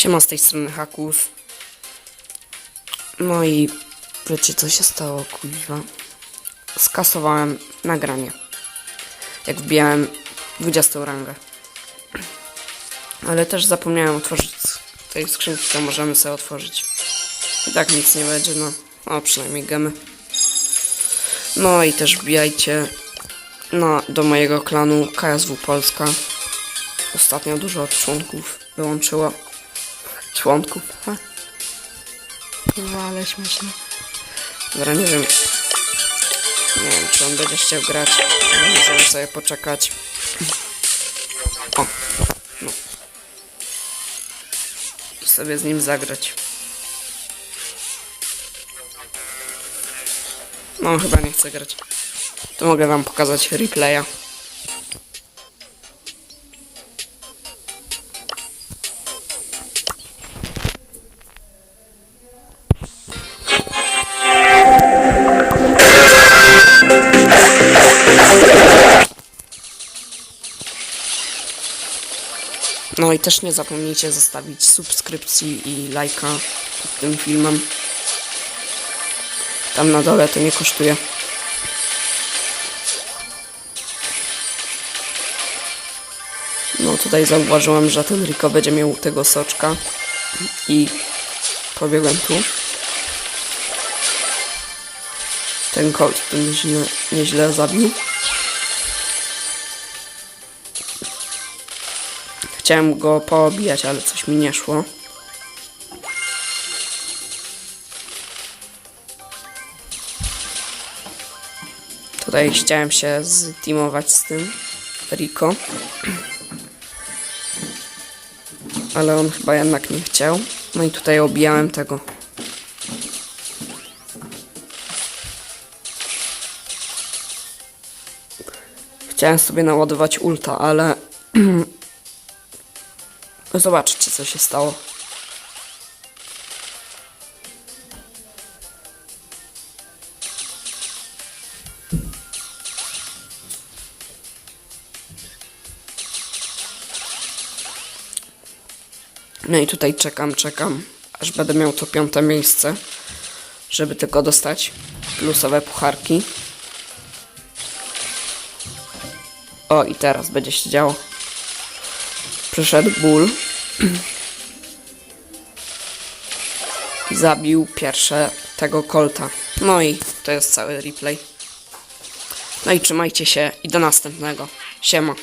Siema z tej strony Hakus. No i wiecie co się stało, kuźwa? Skasowałem nagranie. Jak wbijałem 20 rangę. Ale też zapomniałem otworzyć tej skrzynki, to możemy sobie otworzyć. I tak nic nie będzie, no. O, przynajmniej gemy. No i też wbijajcie no, do mojego klanu KSW Polska. Ostatnio dużo członków wyłączyło. Członków, ha? Kurwa, ale śmieszne. Dobra, nie wiem. Nie wiem, czy on będzie chciał grać. Możemy sobie poczekać. O, no. I sobie z nim zagrać. No, chyba nie chcę grać. To mogę wam pokazać replaya. No i też nie zapomnijcie zostawić subskrypcji i lajka pod tym filmem. Tam na dole to nie kosztuje. No tutaj zauważyłem, że ten Rico będzie miał tego soczka i pobiegłem tu. Ten Colt tu nieźle, nieźle zabił. Chciałem go poobijać, ale coś mi nie szło. Tutaj chciałem się zteamować z tym Rico. Ale on chyba jednak nie chciał. No i tutaj obijałem tego. Chciałem sobie naładować ulta, ale Zobaczcie, co się stało. No i tutaj czekam, czekam, aż będę miał to piąte miejsce, żeby tylko dostać plusowe pucharki. O, i teraz będzie się działo. Przyszedł ból. Zabił pierwsze tego kolta. No i to jest cały replay. No i trzymajcie się i do następnego. Siema.